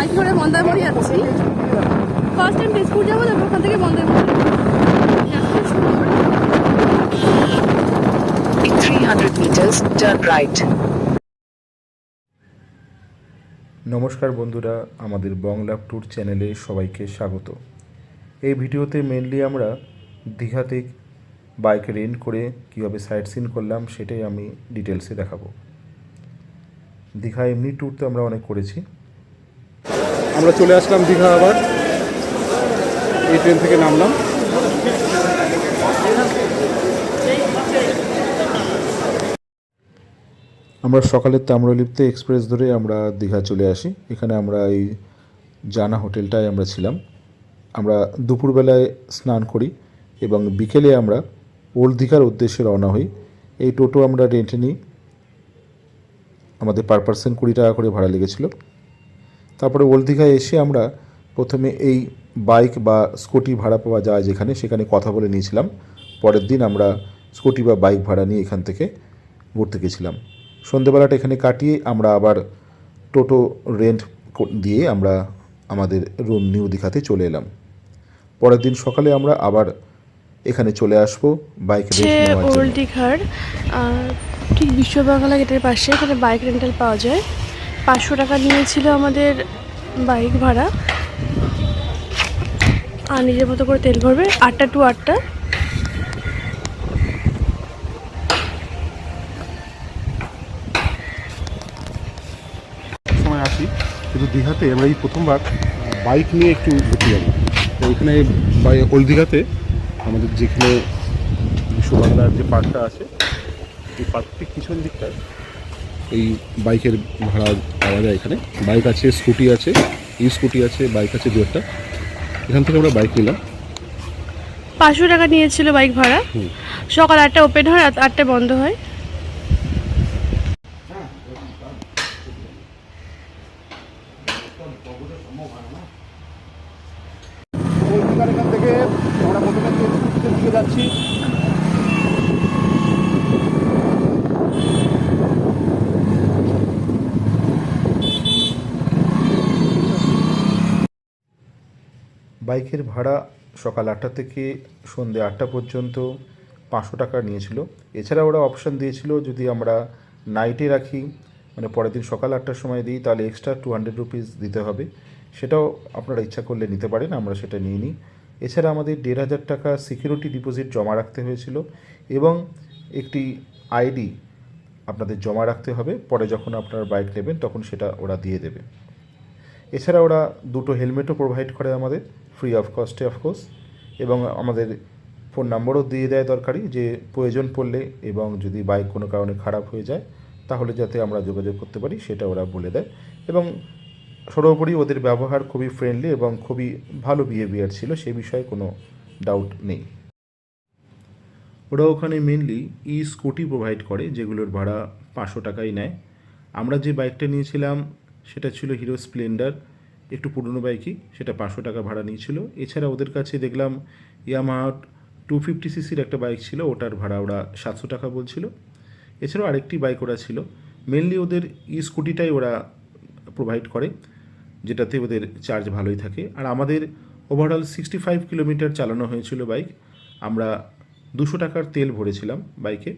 Bike করে মন্দারমণি যাচ্ছি first time Tezpur যাব তারপর ওখান থেকে মন্দারমণি এত সুন্দর। In 300 meters, turn right. নমস্কার বন্ধুরা আমাদের বংলা ট্যুর চ্যানেলে সবাইকে স্বাগত এই ভিডিওতে মেনলি আমরা দীঘাতে বাইক রেন্ট করে কীভাবে সাইট সিন করলাম সেটাই আমি ডিটেলসে দেখাবো দীঘা এমনি ট্যুর তো আমরা অনেক করেছি আমরা চলে আসলাম দীঘা আবার। এই ট্রেন থেকে নামলাম। আমরা সকালের তাম্রলিপ্তে এক্সপ্রেস ধরে আমরা দীঘা চলে আসি। এখানে আমরা এই জানা হোটেলটায় আমরা ছিলাম। আমরা দুপুরবেলায় স্নান করি এবং বিকেলে আমরা ওল্ড দীঘার উদ্দেশ্যে রওনা হই। এই টোটো আমরা রেন্টে নিই। আমাদের পার পার্সন কুড়ি টাকা করে ভাড়া লেগেছিল। তারপরে ওল্ড দীঘায় এসে আমরা প্রথমে এই বাইক বা স্কুটি ভাড়া পাওয়া যায় যেখানে সেখানে কথা বলে নিয়েছিলাম। পরের দিন আমরা স্কুটি বা বাইক ভাড়া নিয়ে এখান থেকে ঘুরতে গেছিলাম। সন্ধেবেলাটা এখানে কাটিয়ে আমরা আবার টোটো রেন্ট দিয়ে আমরা আমাদের রুম নিউ দীঘাতে চলে এলাম। পরের দিন সকালে আমরা আবার এখানে চলে আসব বাইক ওল্ড দীঘার ঠিক বিশ্ববাংলা গেটের পাশে এখানে বাইক রেন্টাল পাওয়া যায়। পাঁচশো টাকা নিয়েছিল আমাদের বাইক ভাড়া। আর নিজের মতো করে তেল ভরবে, আটটা টু আটটা। সময় আসি, কিন্তু দীঘাতে আমরা এই প্রথমবার বাইক নিয়ে একটু ঘুরতে যাব। ওইখানে ওল্ড দীঘাতে আমাদের যেখানে বিশ্ব বাংলার যে পার্কটা আছে, এই পার্কটির পিছন দিকটায় এই বাইকের ভাড়া পাওয়া যায় এখানে। বাইক আছে স্কুটি আছে ই স্কুটি আছে বাইক আছে দু একটা। এখান থেকে আমরা বাইক নিলাম। পাঁচশো টাকা নিয়েছিল বাইক ভাড়া। সকাল আটটা ওপেন হয় রাত আটটায় বন্ধ হয়। এখান থেকে আমরা প্রথমে যাচ্ছি। বাইকের ভাড়া সকাল আটটা থেকে সন্ধ্যে আটটা পর্যন্ত পাঁচশো টাকা নিয়েছিল। এছাড়া ওরা অপশান দিয়েছিল যদি আমরা নাইটে রাখি মানে পরের দিন সকাল আটটার সময় দিই, তাহলে এক্সট্রা টু হান্ড্রেড রুপিস দিতে হবে। সেটাও আপনারা ইচ্ছা করলে নিতে পারেন, আমরা সেটা নিয়ে নিই। এছাড়া আমাদের দেড় হাজার টাকা সিকিউরিটি ডিপোজিট জমা রাখতে হয়েছিল এবং একটি আইডি আপনাদের জমা রাখতে হবে। পরে যখন আপনারা বাইক নেবেন, তখন সেটা ওরা দিয়ে দেবে। এছাড়া ওরা দুটো হেলমেটও প্রোভাইড করে আমাদের। ফ্রি অফ কস্টে অফকোর্স এবং আমাদের ফোন নম্বরও দিয়ে দেয় দরকারি যে প্রয়োজন পড়লে এবং যদি বাইক কোনো কারণে খারাপ হয়ে যায়, তাহলে যাতে আমরা যোগাযোগ করতে পারি, সেটা ওরা বলে দেয়। এবং সর্বোপরি ওদের ব্যবহার খুবই ফ্রেন্ডলি এবং খুবই ভালো বিহেভিয়ার ছিল, সে বিষয়ে কোনো ডাউট নেই। ওরা ওখানে মেনলি ই স্কুটি প্রোভাইড করে, যেগুলোর ভাড়া পাঁচশো টাকাই নেয়। আমরা যে বাইকটা নিয়েছিলাম, সেটা ছিল হিরো স্প্লেন্ডার একটু পুরনো বাইকই, সেটা পাঁচশো টাকা ভাড়া নিয়েছিল। এছাড়া ওদের কাছে দেখলাম ইয়ামাহা টু ফিফটি সিসির একটা বাইক ছিল, ওটার ভাড়া ওরা সাতশো টাকা বলছিল। এছাড়াও আরেকটি বাইক ওরা ছিল মেনলি ওদের ই স্কুটিটাই ওরা প্রোভাইড করে, যেটাতে ওদের চার্জ ভালোই থাকে। আর আমাদের ওভারঅল সিক্সটি ফাইভ কিলোমিটার চালানো হয়েছিল বাইক, আমরা দুশো টাকার তেল ভরেছিলাম বাইকে।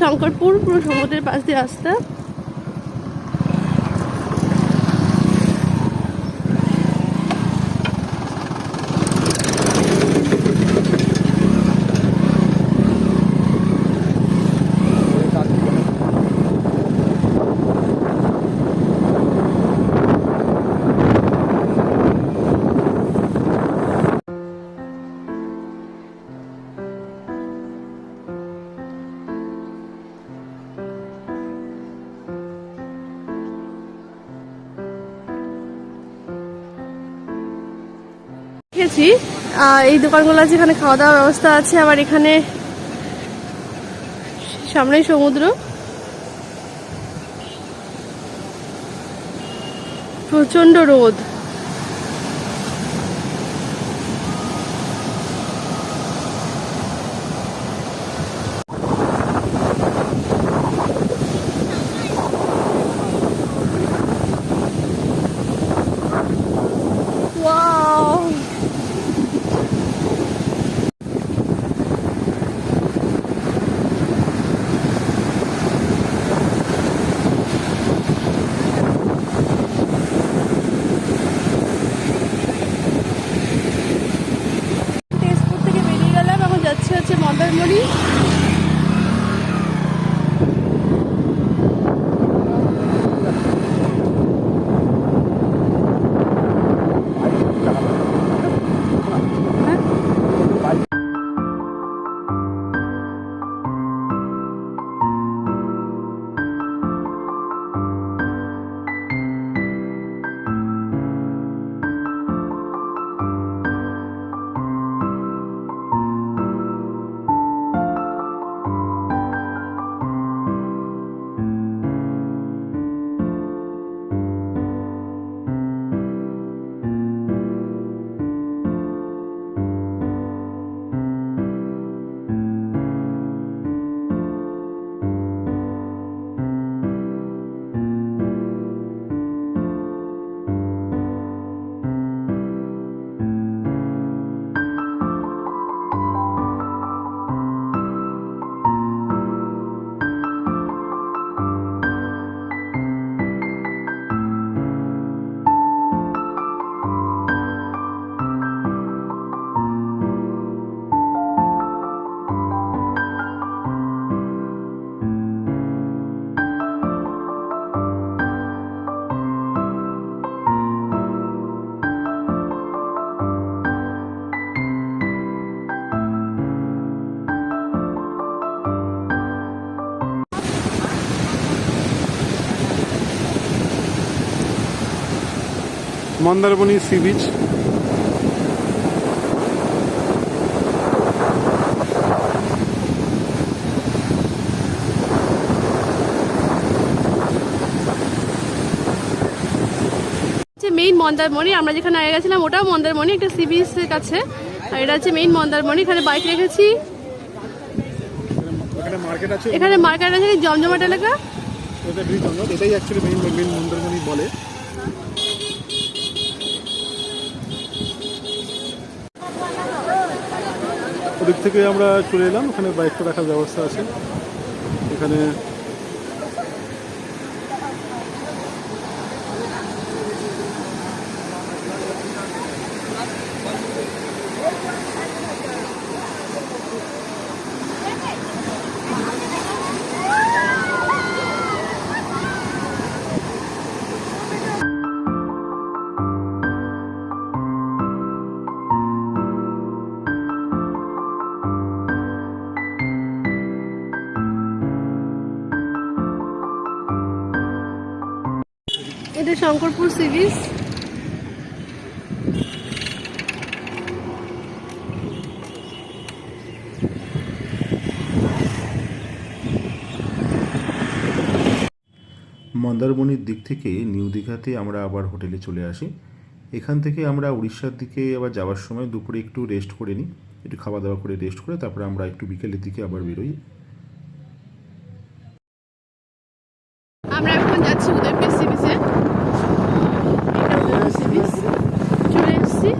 শঙ্করপুর পুরো সমুদ্রের পাশ দিয়ে রাস্তা। দেখেছি এই দোকানগুলো আছে এখানে খাওয়া দাওয়ার ব্যবস্থা আছে, আবার এখানে সামনেই সমুদ্র। প্রচণ্ড রোদ। Mandarmani sea beach. Main Mandarmani আমরা যেখানে আগে গেছিলাম ওটাও মন্দারমণি একটা সি বিচের কাছে। আর এটা হচ্ছে মেইন মন্দারমণি এখানে বাইক রেখেছি। এখানে মার্কেট আছে? এখানে মার্কেট আছে জমজমাট এলাকা? এটা ব্রিজ জঙ্গল এটাই অ্যাকচুয়ালি মেইন মেইন মন্দারমণি বলে। ওদিক থেকে আমরা চলে এলাম। ওখানে বাইকটা রাখার ব্যবস্থা আছে। এখানে এটা শঙ্করপুর সি বিচ মন্দারমণির দিক থেকে নিউ দীঘাতে আমরা আবার হোটেলে চলে আসি। এখান থেকে আমরা উড়িষ্যার দিকে আবার যাওয়ার সময় দুপুরে একটু রেস্ট করে নিই। একটু খাওয়া দাওয়া করে রেস্ট করে তারপরে আমরা একটু বিকেলের দিকে আবার বেরোই আমরা এখন যাচ্ছি উদয়পুর সি বিচে এটা উদয়পুর সি বিচ চলে এসেছি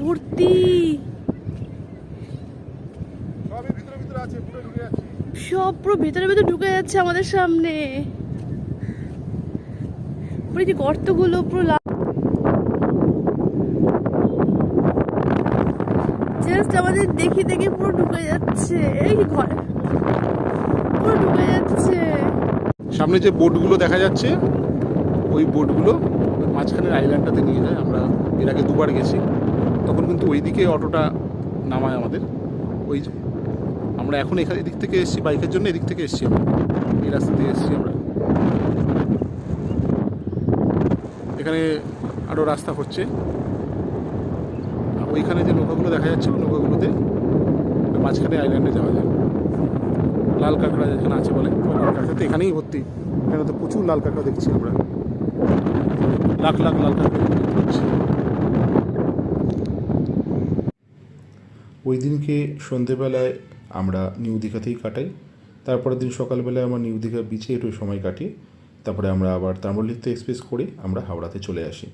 ভর্তি। সবই ভিতরে ভিতরে আছে পুরো ঢুকে যাচ্ছে। সব পুরো ভেতরে ভেতরে ঢুকে যাচ্ছে আমাদের সামনে। পুরো যে গর্তগুলো পুরো জাস্ট আমাদের দেখি দেখে পুরো ঢুকে যাচ্ছে। এই ঘর। পুরো ঢুকে যাচ্ছে। সামনে যে বোটগুলো দেখা যাচ্ছে ওই বোটগুলো ওই মাঝখানের আইল্যান্ডটাতে নিয়ে যায়। আমরা এর আগে দুবার গেছি। তখন কিন্তু ওইদিকে অটোটা নামায় আমাদের। ওই আমরা এখন এখানে এদিক থেকে এসেছি, বাইকের জন্য এদিক থেকে এসেছি আমরা। এই রাস্তা দিয়ে এসেছি আমরা। এখানে আরও রাস্তা হচ্ছে। ওইখানে যে নৌকাগুলো দেখা যাচ্ছে ওই নৌকাগুলোতে মাঝখানে আইল্যান্ডে যাওয়া যায়। লাল কাঁকড়া যেখানে আছে বলে, ওই লাল কাঁকড়া তো এখানেই ভর্তি। এখানে তো প্রচুর লাল কাঁকড়া দেখছি আমরা। লাখ লাখ লাল কাঁকড়া ওই দিনকে সন্ধেবেলায় আমরা নিউ দীঘাতেই কাটাই। তারপরের দিন সকালবেলায় আমরা নিউ দীঘা বিচে একটু সময় কাটিয়ে তারপরে আমরা আবার তাম্রলিপ্ত এক্সপ্রেস করে আমরা হাওড়াতে চলে আসি।